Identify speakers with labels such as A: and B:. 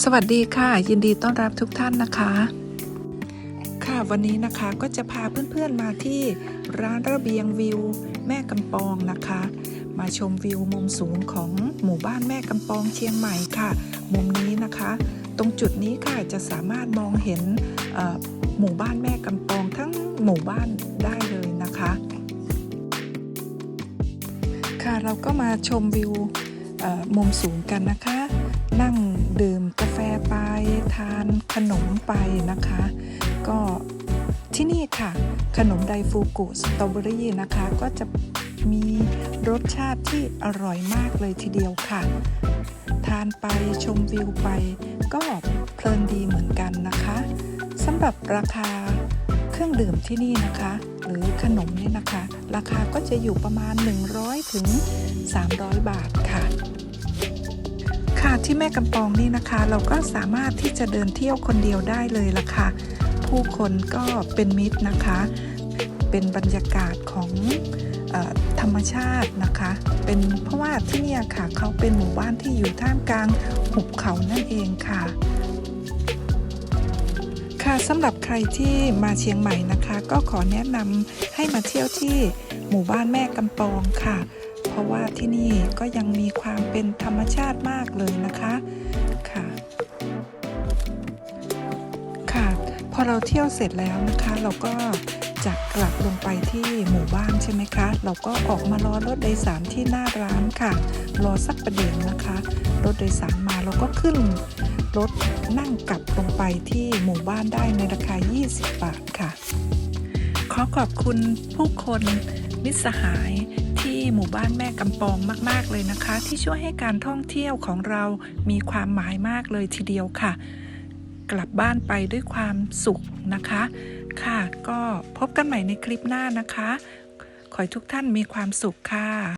A: สวัสดีค่ะ ยินดีต้อนรับทุกท่านนะคะ ค่ะวันนี้นะคะก็จะพาเพื่อนๆมาที่ร้านระเบียงวิว แม่กำปองนะคะ มาชมวิวมุมสูงของหมู่บ้านแม่กำปองเชียงใหม่ค่ะ มุมนี้นะคะ ตรงจุดนี้ค่ะจะสามารถมองเห็นหมู่บ้านแม่กำปองทั้งหมู่บ้านได้เลยนะคะ ค่ะเราก็มาชมวิวมุมสูงกันนะคะ นั่งดื่ม ทานขนมไปนะคะ ก็ที่นี่ค่ะ ขนมไดฟูกุสตรอเบอรี่นะคะ ก็จะมีรสชาติที่อร่อยมากเลยทีเดียวค่ะ ทานไปชมวิวไป ก็เพลินดีเหมือนกันนะคะสำหรับราคาเครื่องดื่มที่นี่นะคะ หรือขนมนี่นะคะ ราคาก็จะอยู่ประมาณ 100 ถึง 300 บาทค่ะค่ะ ที่แม่กำปองนี่นะคะ เราก็สามารถที่จะเดินเที่ยวคนเดียวได้เลยละค่ะ ผู้คนก็เป็นมิตรนะคะ เป็นบรรยากาศของออธรรมชาตินะคะ เป็นเพราะว่าที่นี่ค่ะเขาเป็นหมู่บ้านที่อยู่ท่ามกลางหุบเขานั่นเองค่ะ ค่ะสำหรับใครที่มาเชียงใหม่นะคะ ก็ขอแนะนำให้มาเที่ยวที่หมู่บ้านแม่กำปองค่ะ เพราะว่าที่นี่ก็ยังมีความเป็นธรรมชาติมากเลยนะคะค่ะค่ะ พอเราเที่ยวเสร็จแล้วนะคะ เราก็จะกลับลงไปที่หมู่บ้านใช่ไหมคะ เราก็ออกมารอรถโดยสารที่หน้าร้านค่ะ รอสักประเดี๋ยวนะคะ รถโดยสารมาเราก็ขึ้นรถนั่งกลับลงไปที่หมู่บ้านได้ในราคา 20 บาทค่ะ ขอขอบคุณผู้คนมิตรสหาย ที่หมู่บ้านแม่กำปองมาก ๆ เลยนะคะ ที่ช่วยให้การท่องเที่ยวของเรามีความหมายมากเลยทีเดียวค่ะ กลับบ้านไปด้วยความสุขนะคะ ค่ะ ก็พบกันใหม่ในคลิปหน้านะคะ ขอให้ทุกท่านมีความสุขค่ะ